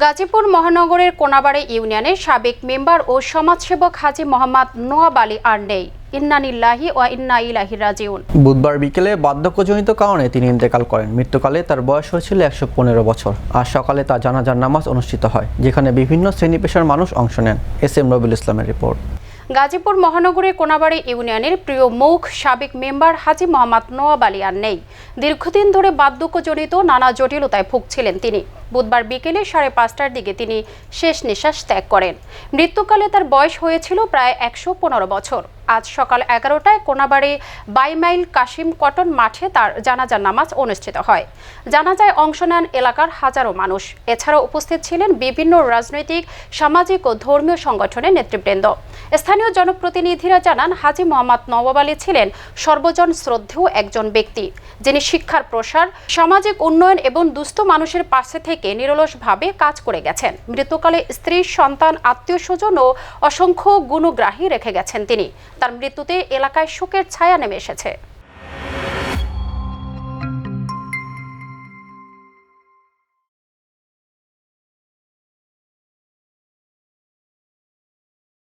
গাজীপুর মহানগরের কোনাবাড়ি ইউনিয়নের সাবেক মেম্বার ও সমাজসেবক হাজী মোহাম্মদ নোয়াব আলী আর নেই। ইন্নানিল্লাহি ও ইন্না ইলাহি রাজিউন। বুধবার বিকেলে বার্ধক্যজনিত কারণে তিনি ইন্তেকাল করেন। মৃত্যুকালে তার বয়স হয়েছিল একশো পনেরো বছর। আর সকালে তার জানাজার নামাজ অনুষ্ঠিত হয় যেখানে বিভিন্ন শ্রেণি পেশার মানুষ অংশ নেন। এস এম রবিউল ইসলামের রিপোর্ট। গাজীপুর মহানগরের কোনাবাড়ি ইউনিয়নের প্রিয় মুখ সাবেক মেম্বার হাজী মোহাম্মদ নোয়াব আলী আর নেই। দীর্ঘদিন ধরে বার্ধক্যজনিত নানা জটিলতায় ভুগছিলেন তিনি। বুধবার বিকেলে সাড়ে পাঁচটার দিকে তিনি শেষ নিঃশ্বাস ত্যাগ করেন। মৃত্যুকালে তার বয়স হয়েছিল প্রায় একশো পনেরো বছর। আজ সকাল এগারোটায় কোনাবাড়ি বাইমাইল কাশিম কটন মাঠে তার জানাজার নামাজ অনুষ্ঠিত হয়। জানাজায় অংশ নেন এলাকার হাজারো মানুষ। এছাড়াও উপস্থিত ছিলেন বিভিন্ন রাজনৈতিক, সামাজিক ও ধর্মীয় সংগঠনের নেতৃবৃন্দ। স্থানীয় জনপ্রতিনিধিরা জানান, হাজি মোহাম্মদ নওয়াব আলী ছিলেন সর্বজন শ্রদ্ধেয় একজন ব্যক্তি। যিনি শিক্ষার প্রসার, সামাজিক উন্নয়ন এবং দুস্থ মানুষের পাশে থেকে নিরলসভাবে কাজ করে গেছেন। মৃত্যুকালে স্ত্রী, সন্তান আত্মীয় স্বজন ও অসংখ্য গুণগ্রাহী রেখে গেছেন তিনি। তার মৃত্যুতে এলাকায় শোকের ছায়া নেমে এসেছে।